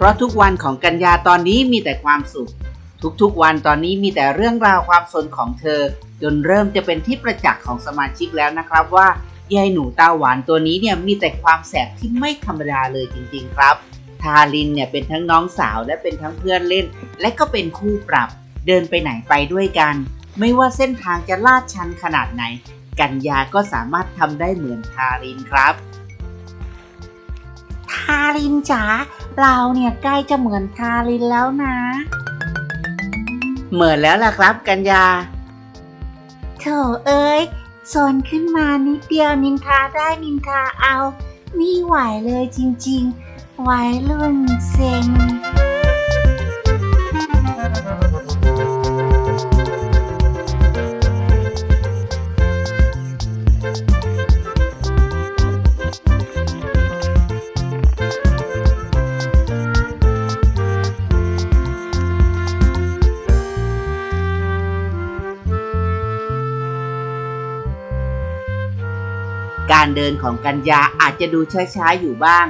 เพราะทุกวันของกัญญาตอนนี้มีแต่ความสุข ทุกๆวันตอนนี้มีแต่เรื่องราวความสนของเธอ จนเริ่มจะเป็นที่ประจักษ์ของสมาชิกแล้วนะครับว่ายายหนูตาหวานตัวนี้เนี่ยมีแต่ความแสบที่ไม่ธรรมดาเลยจริงๆครับ ทารินเนี่ยเป็นทั้งน้องสาวและเป็นทั้งเพื่อนเล่น และก็เป็นคู่ปรับ เดินไปไหนไปด้วยกัน ไม่ว่าเส้นทางจะลาดชันขนาดไหน กัญญาก็สามารถทำได้เหมือนทารินครับ รินจ๋าเราเนี่ยใกล้จะเหมือนทารินแล้วนะ เหมือนแล้วล่ะครับกัญญาโถเอ้ยโซนขึ้นมานิดเดียวนินทาได้นินทาเอา ไม่ไหวเลยจริงๆวัยรุ่นเซ็ง เดินของกัญญาอาจจะดูช้าๆอยู่บ้าง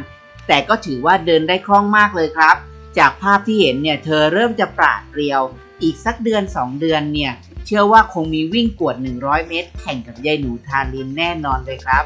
แต่ก็ถือว่าเดินได้คล่องมากเลยครับ จากภาพที่เห็นเนี่ยเธอเริ่มจะปราดเปรียว อีกสักเดือน 2 เดือนเนี่ยเชื่อว่าคงมีวิ่งกวด 100 เมตร แข่งกับยายหนูทารินแน่นอนเลยครับ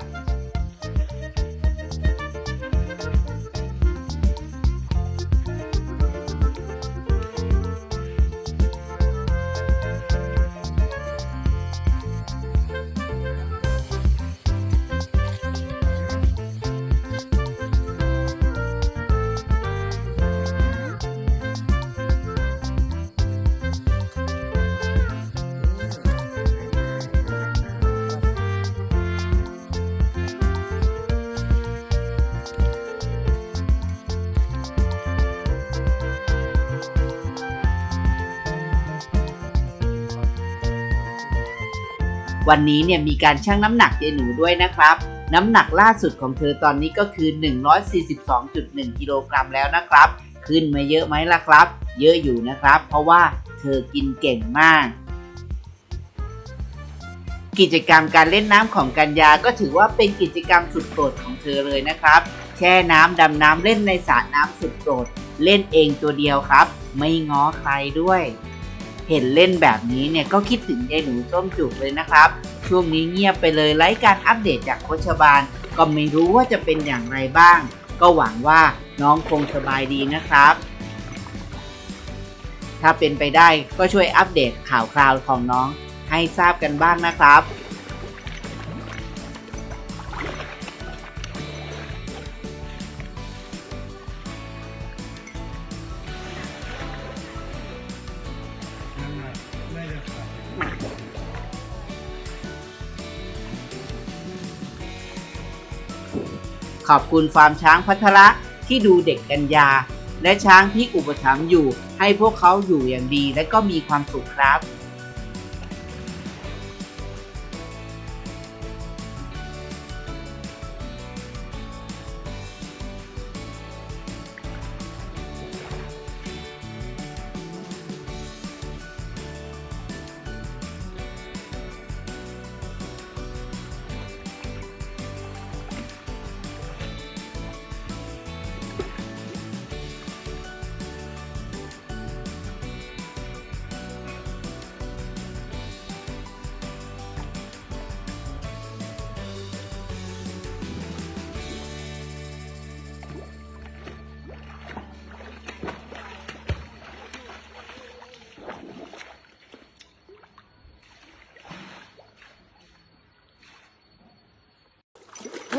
วันนี้เนี่ยมีการชั่งน้ำหนักยายหนูด้วยนะครับ น้ำหนักล่าสุดของเธอตอนนี้ก็คือ 142.1 กิโลกรัมแล้วนะครับ ขึ้นมาเยอะไหมล่ะครับ เยอะอยู่นะครับ เพราะว่าเธอกินเก่งมาก กิจกรรมการเล่นน้ำของกัญญาก็ถือว่าเป็นกิจกรรมสุดโปรดของเธอเลยนะครับ แช่น้ำดำน้ำเล่นในสระน้ำสุดโปรด เล่นเองตัวเดียวครับ ไม่ง้อใครด้วย เห็นเล่นแบบนี้เนี่ยก็คิดถึงยายหนูส้มจุกเลยนะครับ ช่วงนี้เงียบไปเลยไร้การอัปเดตจากโคชบาล ก็ไม่รู้ว่าจะเป็นอย่างไรบ้าง ก็หวังว่าน้องคงสบายดีนะครับ ถ้าเป็นไปได้ก็ช่วยอัปเดตข่าวคราวของน้องให้ทราบกันบ้างนะครับ ขอบคุณฟาร์มช้างพัทระที่ดูเด็กกัญญา และช้างที่อุปถัมภ์อยู่ ให้พวกเขาอยู่อย่างดีและก็มีความสุขครับ เ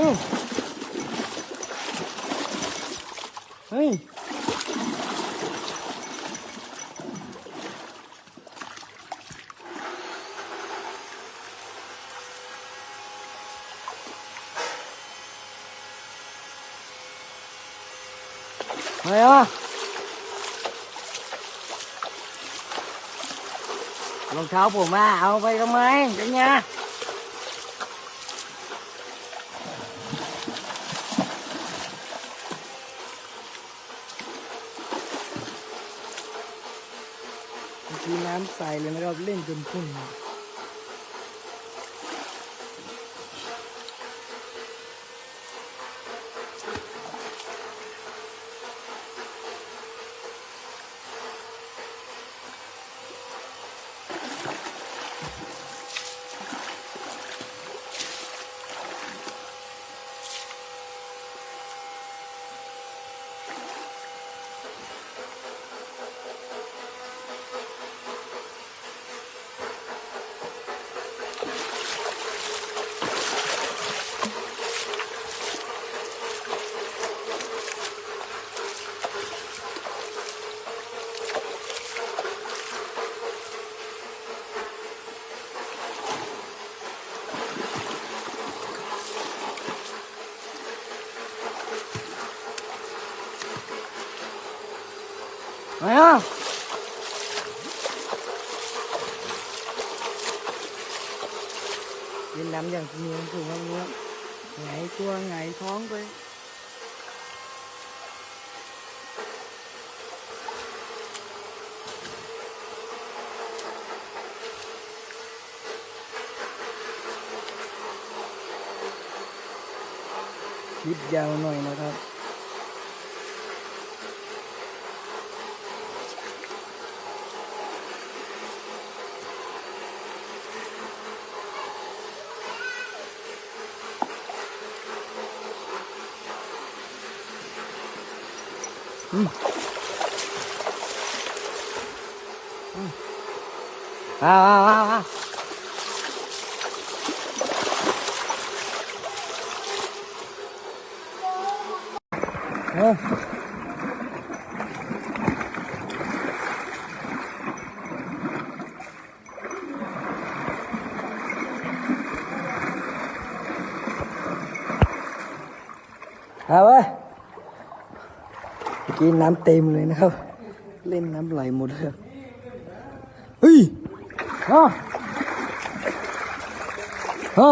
ฮ้ยอะไรวะรองเมีน้ำใสเลยนะครับ เล่นจนพุ่งมาอะเล่น น้ำอย่างมีความสุขครับเนี้ย ไงายตัวไงา กี้น้ำเต็มเลยนะครับ เล่นน้ำไหลหมดเลยเฮ้ยฮะฮะ